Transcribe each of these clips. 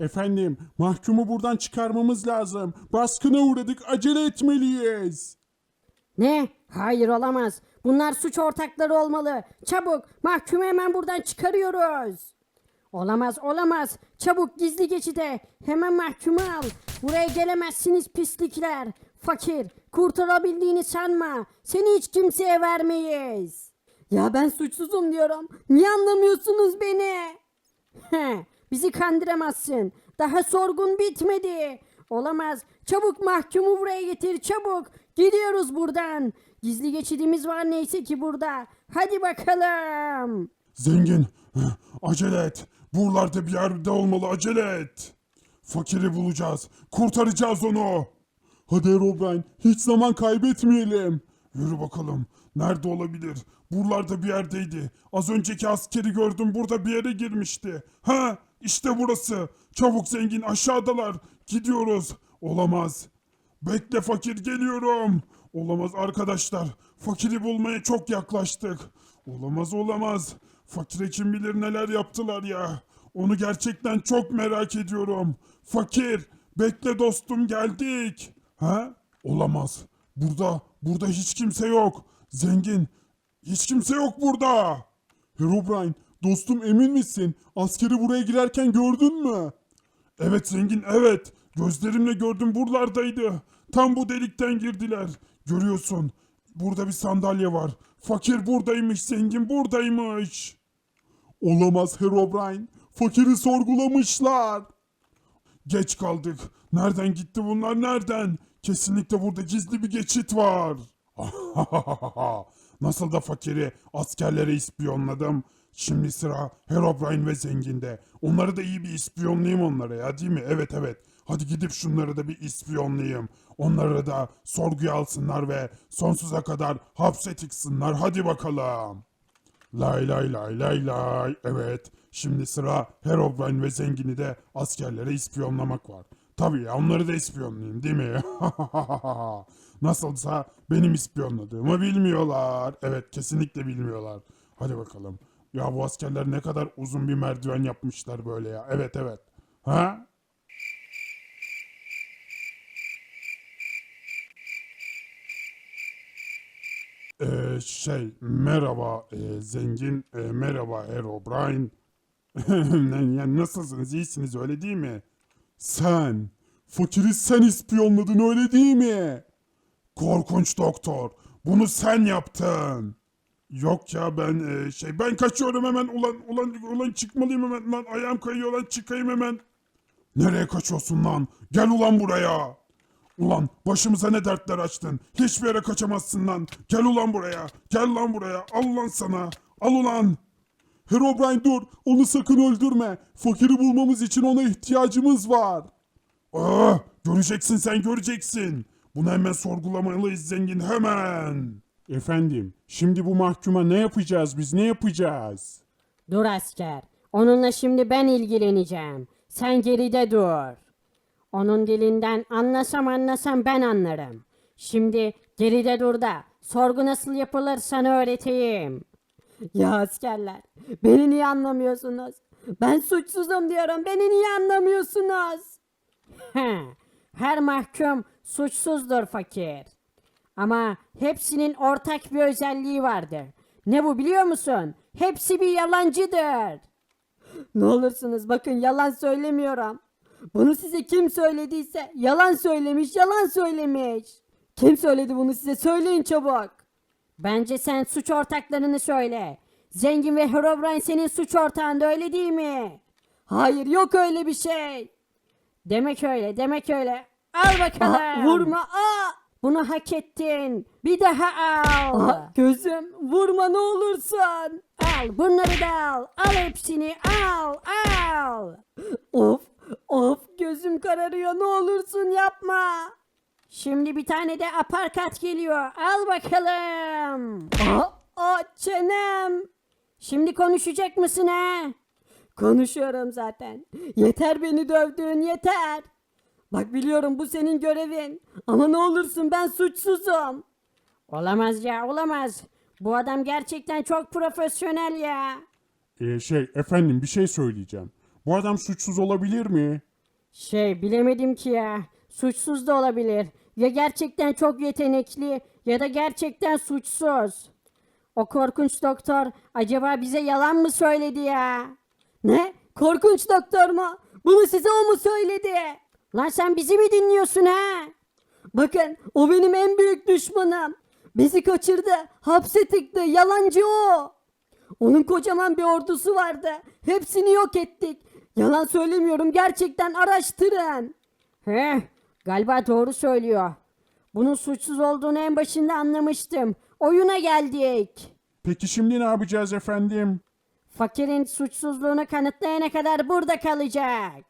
Efendim, mahkumu buradan çıkarmamız lazım. Baskına uğradık, acele etmeliyiz. Ne? Hayır olamaz. Bunlar suç ortakları olmalı. Çabuk mahkumu hemen buradan çıkarıyoruz. Olamaz olamaz. Çabuk gizli geçide. Hemen mahkumu al. Buraya gelemezsiniz pislikler. Fakir kurtarabildiğini sanma. Seni hiç kimseye vermeyiz. Ya ben suçsuzum diyorum. Niye anlamıyorsunuz beni? He, bizi kandıramazsın. Daha sorgun bitmedi. Olamaz. Çabuk mahkumu buraya getir çabuk. Gidiyoruz buradan. Gizli geçidimiz var neyse ki burada. Hadi bakalım. Zengin, acele et. Buralarda bir yerde olmalı, acele et. Fakiri bulacağız, kurtaracağız onu. Hadi Herobrine, hiç zaman kaybetmeyelim. Yürü bakalım, nerede olabilir? Buralarda bir yerdeydi. Az önceki askeri gördüm, burada bir yere girmişti. Ha, işte burası. Çabuk zengin, aşağıdalar. Gidiyoruz. Olamaz. Bekle fakir geliyorum. Olamaz arkadaşlar. Fakiri bulmaya çok yaklaştık. Olamaz olamaz. Fakire kim bilir neler yaptılar ya. Onu gerçekten çok merak ediyorum. Fakir, bekle dostum geldik. Ha? Olamaz. Burada, burada hiç kimse yok. Zengin, hiç kimse yok burada. Herobrine, dostum emin misin? Askeri buraya girerken gördün mü? Evet zengin evet. Gözlerimle gördüm buralardaydı. Tam bu delikten girdiler. Görüyorsun. Burada bir sandalye var. Fakir buradaymış zengin buradaymış. Olamaz Herobrine. Fakiri sorgulamışlar. Geç kaldık. Nereden gitti bunlar nereden? Kesinlikle burada gizli bir geçit var. Nasıl da fakiri askerlere ispiyonladım. Şimdi sıra Herobrine ve Zengin'de. Onları da iyi bir ispiyonlayayım onlara ya değil mi? Evet evet. Hadi gidip şunları da bir ispiyonlayayım. Onları da sorguya alsınlar ve sonsuza kadar hapse tıksınlar. Hadi bakalım. Lay lay lay lay lay. Evet. Şimdi sıra Herobrine ve Zengin'i de askerlere ispiyonlamak var. Tabii ya onları da ispiyonlayayım değil mi? Nasılsa benim ispiyonladığımı bilmiyorlar. Evet kesinlikle bilmiyorlar. Hadi bakalım. Ya bu askerler ne kadar uzun bir merdiven yapmışlar böyle ya. Evet evet. Ha? Ee, şey merhaba e, zengin e, merhaba Herobrine. yani nasılsınız iyisiniz öyle değil mi? Sen fakiri sen ispiyonladın öyle değil mi? Korkunç doktor bunu sen yaptın. Yok ya ben e, şey ben kaçıyorum hemen ulan ulan ulan çıkmalıyım hemen lan ayağım kayıyor lan çıkayım hemen. Nereye kaçıyorsun lan? Gel ulan buraya. Ulan başımıza ne dertler açtın. Hiçbir yere kaçamazsın lan. Gel ulan buraya. Gel lan buraya. Al lan sana. Al ulan. Herobrine dur. Onu sakın öldürme. Fakiri bulmamız için ona ihtiyacımız var. Aa, göreceksin sen göreceksin. Bunu hemen sorgulamalıyız zengin hemen. Efendim, şimdi bu mahkuma ne yapacağız biz ne yapacağız? Dur asker. Onunla şimdi ben ilgileneceğim. Sen geride dur. Onun dilinden anlasam anlasam ben anlarım. Şimdi geride dur da sorgu nasıl yapılır sana öğreteyim. Ya askerler beni niye anlamıyorsunuz? Ben suçsuzum diyorum beni niye anlamıyorsunuz? He, Her mahkum suçsuzdur fakir. Ama hepsinin ortak bir özelliği vardır. Ne bu biliyor musun? Hepsi bir yalancıdır. Ne olursunuz bakın yalan söylemiyorum. Bunu size kim söylediyse yalan söylemiş, yalan söylemiş. Kim söyledi bunu size söyleyin çabuk. Bence sen suç ortaklarını söyle. Zengin ve Herobrine senin suç ortağında öyle değil mi? Hayır yok öyle bir şey. Demek öyle, demek öyle. Al bakalım. vurma. Aa! Bunu hak ettin. Bir daha al. gözüm vurma ne olursun. Al bunları da al. Al hepsini al al. Of of gözüm kararıyor ne olursun yapma. Şimdi bir tane de aparkat geliyor. Al bakalım. Aa, aa çenem. Şimdi konuşacak mısın ha? Konuşuyorum zaten. Yeter beni dövdüğün yeter. Bak biliyorum bu senin görevin. Ama ne olursun ben suçsuzum. Olamaz ya olamaz. Bu adam gerçekten çok profesyonel ya. Ee, şey efendim bir şey söyleyeceğim. Bu adam suçsuz olabilir mi? Şey bilemedim ki ya. Suçsuz da olabilir. Ya gerçekten çok yetenekli ya da gerçekten suçsuz. O korkunç doktor acaba bize yalan mı söyledi ya? Ne? Korkunç doktor mu? Bunu size o mu söyledi? Lan sen bizi mi dinliyorsun ha? Bakın o benim en büyük düşmanım. Bizi kaçırdı, hapse tıktı, yalancı o. Onun kocaman bir ordusu vardı. Hepsini yok ettik. Yalan söylemiyorum gerçekten araştırın. He, galiba doğru söylüyor. Bunun suçsuz olduğunu en başında anlamıştım. Oyuna geldik. Peki şimdi ne yapacağız efendim? Fakirin suçsuzluğunu kanıtlayana kadar burada kalacak.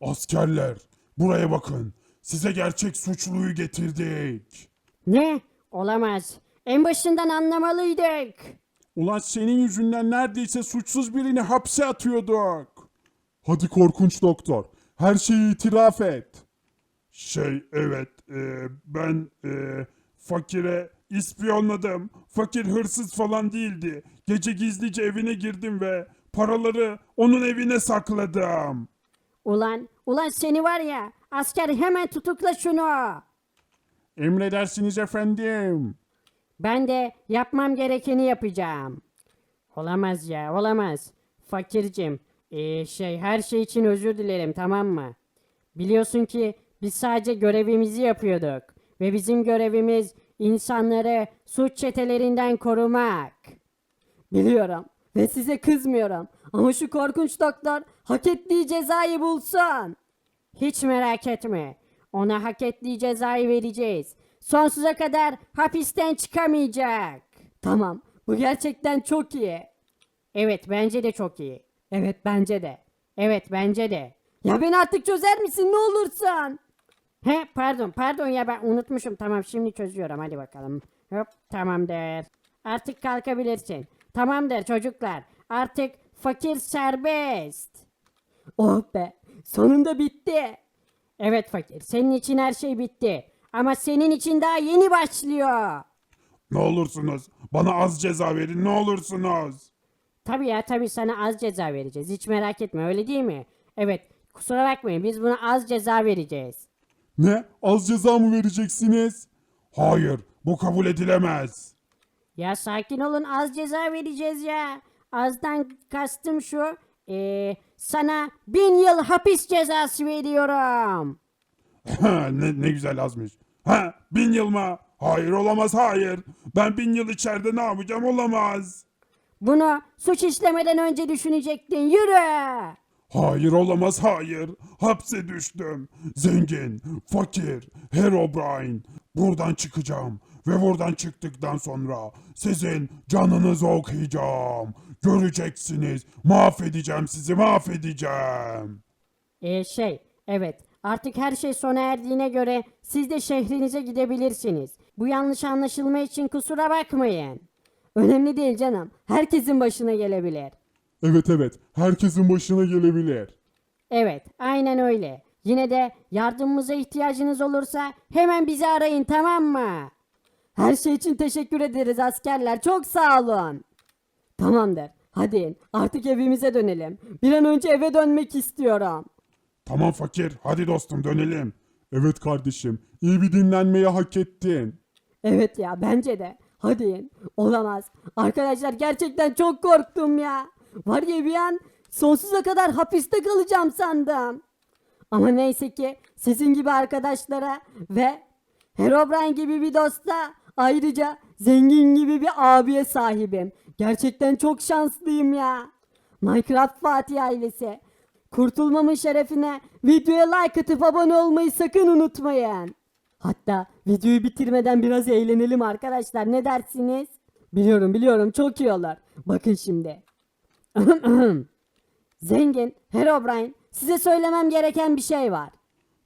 Askerler, buraya bakın. Size gerçek suçluyu getirdik. Ne? Olamaz. En başından anlamalıydık. Ulan senin yüzünden neredeyse suçsuz birini hapse atıyorduk. Hadi korkunç doktor, her şeyi itiraf et. Şey evet, e, ben e, fakire ispiyonladım. Fakir hırsız falan değildi. Gece gizlice evine girdim ve paraları onun evine sakladım. Ulan, ulan seni var ya, asker hemen tutukla şunu. Emredersiniz efendim. Ben de yapmam gerekeni yapacağım. Olamaz ya, olamaz. Fakircim, ee, şey her şey için özür dilerim tamam mı? Biliyorsun ki biz sadece görevimizi yapıyorduk. Ve bizim görevimiz insanları suç çetelerinden korumak. Biliyorum ve size kızmıyorum. Ama şu korkunç doktor hak ettiği cezayı bulsun. Hiç merak etme. Ona hak ettiği cezayı vereceğiz. Sonsuza kadar hapisten çıkamayacak. Tamam. Bu gerçekten çok iyi. Evet bence de çok iyi. Evet bence de. Evet bence de. Ya beni artık çözer misin ne olursan? He pardon pardon ya ben unutmuşum. Tamam şimdi çözüyorum hadi bakalım. Hop tamamdır. Artık kalkabilirsin. Tamamdır çocuklar. Artık fakir serbest. Oh be sonunda bitti. Evet fakir senin için her şey bitti. Ama senin için daha yeni başlıyor. Ne olursunuz, bana az ceza verin ne olursunuz. Tabii ya tabii sana az ceza vereceğiz. Hiç merak etme öyle değil mi? Evet kusura bakmayın biz buna az ceza vereceğiz. Ne? Az ceza mı vereceksiniz? Hayır, bu kabul edilemez. Ya sakin olun az ceza vereceğiz ya. Azdan kastım şu. eee, sana bin yıl hapis cezası veriyorum. ne, ne güzel azmış. Ha, bin yıl mı? Hayır olamaz hayır. Ben bin yıl içeride ne yapacağım olamaz. Bunu suç işlemeden önce düşünecektin. Yürü. Hayır olamaz hayır. Hapse düştüm. Zengin, fakir, Herobrine. Buradan çıkacağım. Ve buradan çıktıktan sonra sizin canınızı okuyacağım. Göreceksiniz. Mahvedeceğim sizi mahvedeceğim. Ee, şey evet artık her şey sona erdiğine göre siz de şehrinize gidebilirsiniz. Bu yanlış anlaşılma için kusura bakmayın. Önemli değil canım. Herkesin başına gelebilir. Evet evet. Herkesin başına gelebilir. Evet, aynen öyle. Yine de yardımımıza ihtiyacınız olursa hemen bizi arayın tamam mı? Her şey için teşekkür ederiz askerler. Çok sağ olun. Tamamdır. Hadi artık evimize dönelim. Bir an önce eve dönmek istiyorum. Tamam fakir. Hadi dostum dönelim. Evet kardeşim. iyi bir dinlenmeyi hak ettin. Evet ya bence de. Hadi. Olamaz. Arkadaşlar gerçekten çok korktum ya. Var ya bir an sonsuza kadar hapiste kalacağım sandım. Ama neyse ki sizin gibi arkadaşlara ve Herobrine gibi bir dosta ayrıca zengin gibi bir abiye sahibim. Gerçekten çok şanslıyım ya. Minecraft Fatih ailesi. Kurtulmamın şerefine videoya like atıp abone olmayı sakın unutmayın. Hatta videoyu bitirmeden biraz eğlenelim arkadaşlar. Ne dersiniz? Biliyorum biliyorum çok iyi olur. Bakın şimdi. Zengin, Herobrine size söylemem gereken bir şey var.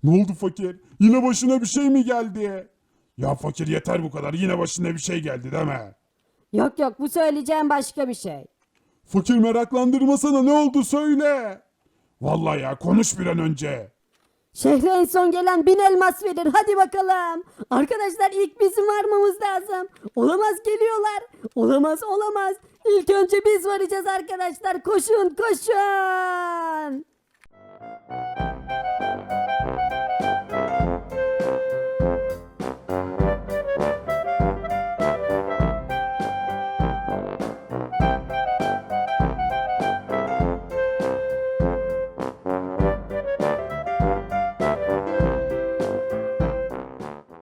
Ne oldu fakir? Yine başına bir şey mi geldi? Ya fakir yeter bu kadar. Yine başına bir şey geldi deme. Yok yok bu söyleyeceğim başka bir şey. Fakir meraklandırmasana ne oldu söyle. Vallahi ya konuş bir an önce. Şehre en son gelen bin elmas verir. Hadi bakalım. Arkadaşlar ilk bizim varmamız lazım. Olamaz geliyorlar. Olamaz olamaz. İlk önce biz varacağız arkadaşlar. Koşun koşun.